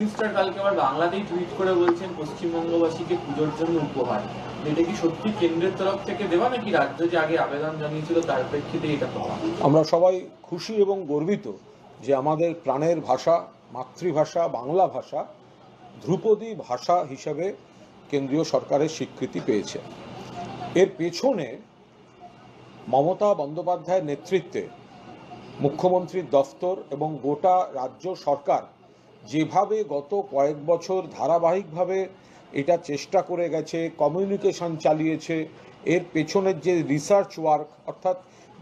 Minister কালকে আবার বাংলাতেই টুইট করে বলছেন, পশ্চিমবঙ্গবাসীকে পুজোর জন্য উপহার। এটা কি সত্যি কেন্দ্রের তরফ থেকে দেওয়া নাকি রাজ্য যে আগে আবেদন জানিয়েছিল, তার প্রেক্ষিতে এটা পাওয়া আমরা সবাই খুশি এবং গর্বিত যে আমাদের প্রাণের ভাষা, মাতৃভাষা, বাংলা ভাষা, ধ্রুপদী ভাষা হিসাবে কেন্দ্রীয় সরকারের স্বীকৃতি পেয়েছে। এর পেছনে মমতা বন্দ্যোপাধ্যায়ের নেতৃত্বে মুখ্যমন্ত্রীর দফতর এবং গোটা রাজ্য সরকার যেভাবে গত কয়েক বছর ধারাবাহিকভাবে এটা চেষ্টা করে গেছে কমিউনিকেশন চালিয়েছে, এর পেছনের যে রিসার্চ ওয়ার্ক অর্থাৎ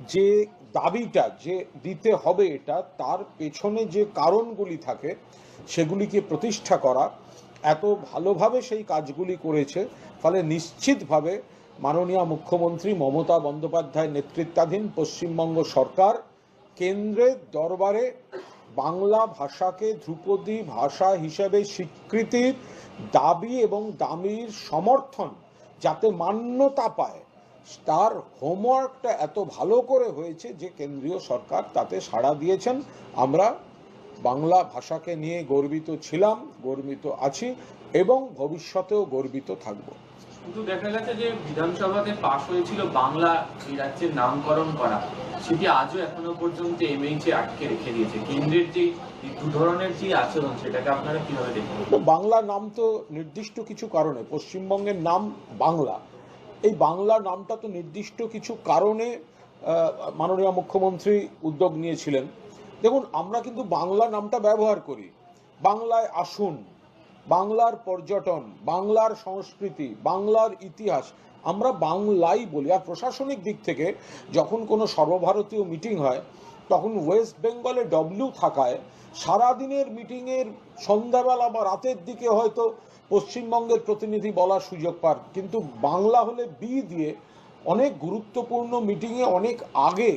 যে দাবিটা, যে দিতে হবে এটা, তার পেছনে যে কারণগুলি থাকে, সেগুলিকে প্রতিষ্ঠা করা, এত ভালোভাবে সেই কাজগুলি করেছে, ফলে নিশ্চিতভাবে মাননীয় মুখ্যমন্ত্রী মমতা বন্দ্যোপাধ্যায় নেতৃত্বাধীন পশ্চিমবঙ্গ সরকার কেন্দ্রের দরবারে বাংলা ভাষাকে ধ্রুপদী ভাষা হিসেবে স্বীকৃতির দাবি এবং দাবির সমর্থন যাতে মান্যতা পায়, তার হোমওয়ার্কটা এত ভালো করে হয়েছে যে কেন্দ্রীয় সরকার তাতে সাড়া দিয়েছেন। আমরা বাংলা ভাষাকে নিয়ে গর্বিত ছিলাম, গর্বিত আছি এবং ভবিষ্যতেও গর্বিত থাকব। কিন্তু দেখা গেছে যে বিধানসভাতে পাশ হয়েছিল বাংলা এই রাজ্যের নামকরণ করা। সেটি আজও এখনও পর্যন্ত এমএইচে আটকে রেখে দিয়েছে। কেন্দ্রের যে ধরনের বাংলা নাম তো নির্দিষ্ট কিছু কারণে, পশ্চিমবঙ্গের নাম বাংলা। এই বাংলা নামটা তো নির্দিষ্ট কিছু কারণে মাননীয় মুখ্যমন্ত্রী উদ্যোগ নিয়েছিলেন। দেখুন, আমরা কিন্তু বাংলা নামটা ব্যবহার করি। বাংলায় আসুন বাংলার পর্যটন, বাংলার সংস্কৃতি, বাংলার ইতিহাস, আমরা বাংলাই বলি। আর প্রশাসনিক দিক থেকে যখন কোনো সর্বভারতীয় মিটিং হয়, তখন ওয়েস্ট বেঙ্গলে ডব্লিউ থাকায় সারাদিনের মিটিংয়ের সন্ধ্যাবেলা বা রাতের দিকে হয়তো পশ্চিমবঙ্গের প্রতিনিধি বলার সুযোগ পান। কিন্তু বাংলা হলে বি দিয়ে অনেক গুরুত্বপূর্ণ মিটিংয়ে অনেক আগে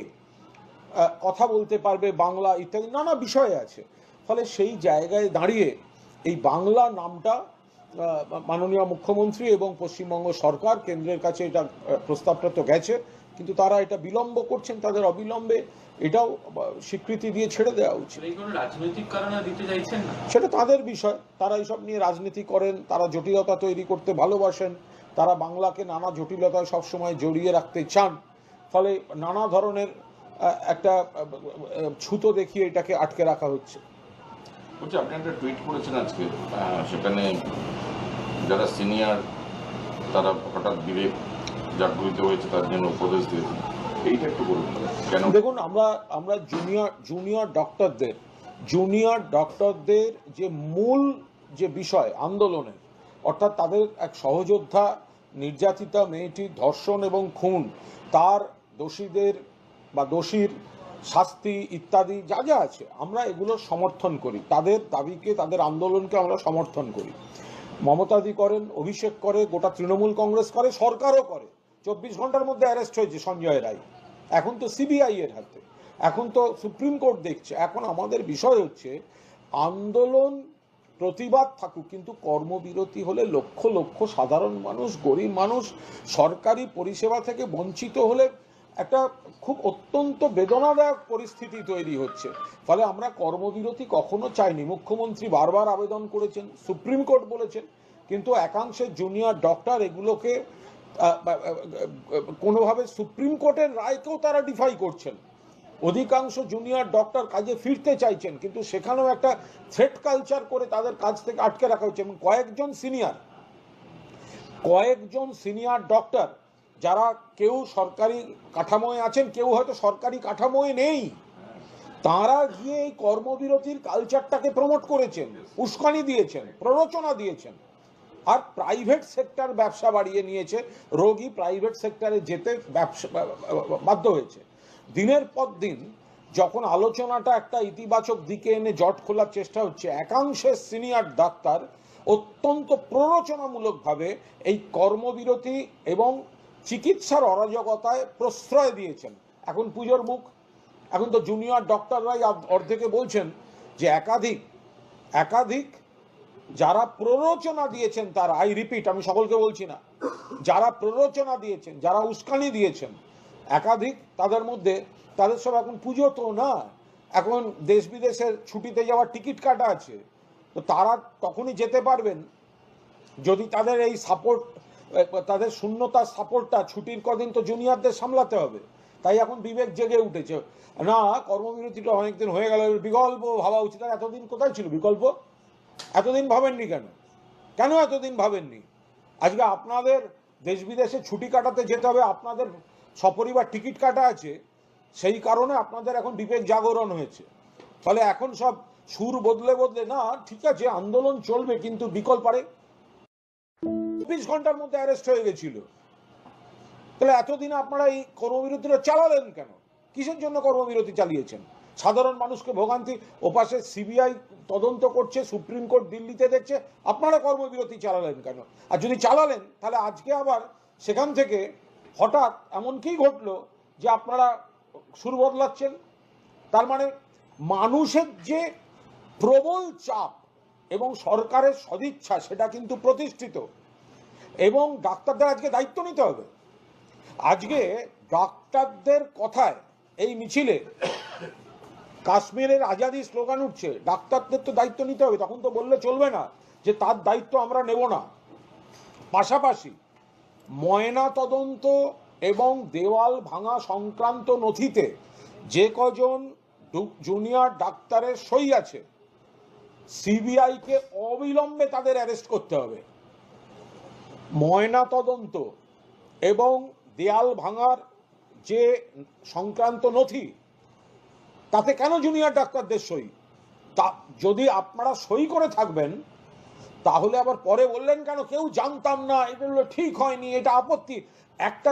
কথা বলতে পারবে বাংলা ইত্যাদি, নানা বিষয় আছে। ফলে সেই জায়গায় দাঁড়িয়ে এই বাংলা নামটা মাননীয় মুখ্যমন্ত্রী এবং পশ্চিমবঙ্গ সরকার কেন্দ্রের কাছে এটা প্রস্তাবটা তো গেছে কিন্তু তারা এটা বিলম্ব করছেন তাদের অবিলম্বে এটাও স্বীকৃতি দিয়ে ছেড়ে দেওয়া উচিত। সেটা রাজনৈতিক কারণে দিতে চাইছেন না? সেটা তাদের বিষয় তারা এইসব নিয়ে রাজনীতি করেন তারা জটিলতা তৈরি করতে ভালোবাসেন তারা বাংলাকে নানা জটিলতায় সবসময় জড়িয়ে রাখতে চান ফলে নানা ধরনের একটা ছুতো দেখিয়ে এটাকে আটকে রাখা হচ্ছে। বলছি, আপনি একটা টুইট করেছেন আজকে সেখানে যারা সিনিয়র তারা হঠাৎ বিবেক জাগরিত হয়েছে, তার জন্য উপদেশ দিয়েছেন। এইটা একটু বলুন, কেন? দেখুন, আমরা আমরা জুনিয়র জুনিয়র ডক্টরদের জুনিয়র ডক্টরদের যে মূল যে বিষয়, আন্দোলনের, অর্থাৎ তাদের এক সহযোদ্ধা, নির্যাতিতা মেয়েটির ধর্ষণ এবং খুন, তার দোষীদের বা দোষীর শাস্তি ইত্যাদি যা যা আছে, আমরা এগুলো সমর্থন করি। তাদের দাবিকে, তাদের আন্দোলনকে আমরা সমর্থন করি। মমতাদি করেন, অভিষেক করে, গোটা তৃণমূল কংগ্রেস করে, সরকারও করে। চব্বিশ ঘণ্টার মধ্যে অ্যারেস্ট হয়েছে সঞ্জয় রায়। এখন তো সিবিআই এর হাতে। এখন তো সুপ্রিম কোর্ট দেখছে। এখন আমাদের বিষয় হচ্ছে, আন্দোলন প্রতিবাদ থাকুক, কিন্তু কর্মবিরতি হলে লক্ষ লক্ষ সাধারণ মানুষ, গরিব মানুষ, সরকারি পরিষেবা থেকে বঞ্চিত হলে একটা খুব অত্যন্ত বেদনাদায়ক পরিস্থিতি তৈরি হচ্ছে। ফলে আমরা কর্মবিরতি কখনো চাইনি। মুখ্যমন্ত্রী বারবার আবেদন করেছেন, সুপ্রিম কোর্ট বলেছেন, কিন্তু একাংশের জুনিয়র ডক্টর এগুলোকে কোনোভাবে সুপ্রিম কোর্টের রায়কেও তারা ডিফাই করছেন। অধিকাংশ জুনিয়র ডক্টর কাজে ফিরতে চাইছেন, কিন্তু সেখানেও একটা থ্রেট কালচার করে তাদের কাজ থেকে আটকে রাখা হচ্ছে। এবং কয়েকজন সিনিয়র কয়েকজন সিনিয়র ডক্টর যারা কেউ সরকারি কাঠামোয় আছেন, কেউ হয়তো সরকারি কাঠামোয় নেই, তারা গিয়ে এই কর্মবিরতির কালচারটাকে প্রমোট করেছেন, উস্কানি দিয়েছেন, প্ররোচনা দিয়েছেন। আর প্রাইভেট সেক্টর ব্যবসা বাড়িয়ে নিয়েছে, রোগী প্রাইভেট সেক্টরে যেতে ব্যবসা বাধ্য হয়েছে। দিনের পর দিন যখন আলোচনাটা একটা ইতিবাচক দিকে এনে জট খোলার চেষ্টা হচ্ছে একাংশের সিনিয়র ডাক্তার অত্যন্ত প্ররোচনামূলকভাবে এই কর্মবিরতি এবং চিকিৎসার অরাজকতায় প্রশ্রয় দিয়েছেন। এখন পুজোর মুখ, এখন তো জুনিয়র ডক্টররাই অর্ধেকে বলছেন যে একাধিক একাধিক যারা প্ররোচনা দিয়েছেন তার আই রিপিট আমি সকলকে বলছি না, যারা প্ররোচনা দিয়েছেন, যারা উস্কানি দিয়েছেন, একাধিক তাদের মধ্যে, তাদের সব এখন পুজো তো না, এখন দেশ বিদেশের ছুটিতে যাওয়ার টিকিট কাটা আছে, তো তারা তখনই যেতে পারবেন। যদি তাদের এই সাপোর্ট তাদের শূন্যতার সাপোর্টটা ছুটির কদিন তো জুনিয়রদের সামলাতে হবে। তাই এখন বিবেক জেগে উঠেছে। না, কর্মবিরতিটা অনেকদিন হয়ে গেল বিকল্প ভাবা উচিত। আর এতদিন কোথায় ছিল বিকল্প? এতদিন ভাবেননি কেন? কেন এতদিন ভাবেননি? আজকে আপনাদের দেশ বিদেশে ছুটি কাটাতে যেতে হবে, আপনাদের সপরিবার টিকিট কাটা আছে, সেই কারণে আপনাদের এখন বিবেক জাগরণ হয়েছে। ফলে এখন সব সুর বদলে বদলে, না, ঠিক আছে, আন্দোলন চলবে, কিন্তু বিকল্প চব্বিশ ঘণ্টার মধ্যে অ্যারেস্ট হয়ে গেছিল। তাহলে এতদিন আপনারা এই কর্মবিরতিটা চালালেন কেন? কিসের জন্য কর্মবিরতি চালিয়েছেন? সাধারণ মানুষকে ভোগান্তি, ওপাশে সিবিআই তদন্ত করছে, সুপ্রিম কোর্ট দিল্লিতে দেখছে, আপনারা কর্মবিরতি চালালেন কেন? আর যদি চালালেন, তাহলে আজকে আবার সেখান থেকে হঠাৎ এমন কি ঘটলো যে আপনারা সুর বদলাচ্ছেন। তার মানে মানুষের যে প্রবল চাপ এবং সরকারের সদিচ্ছা, সেটা কিন্তু প্রতিষ্ঠিত। এবং ডাক্তারদের আজকে দায়িত্ব নিতে হবে। আজকে ডাক্তারদের কথায় এই মিছিলে কাশ্মীরের আজাদি স্লোগান উঠছে, ডাক্তারদের তো দায়িত্ব নিতে হবে, তখন তো বললে চলবে না যে তার দায়িত্ব আমরা নেব না। পাশাপাশি ময়না তদন্ত এবং দেওয়াল ভাঙা সংক্রান্ত নথিতে যে কজন জুনিয়র ডাক্তারের সই আছে, সিবিআইকে অবিলম্বে তাদের অ্যারেস্ট করতে হবে। ময়না তদন্ত এবং দেয়াল ভাঙার যে সংক্রান্ত নথি, তাতে কেন জুনিয়র ডাক্তারদের সই? তা যদি আপনারা সই করে থাকবেন, তাহলে আবার পরে বললেন কেন? কেউ জানতাম না এগুলো ঠিক হয়নি, এটা আপত্তি। একটা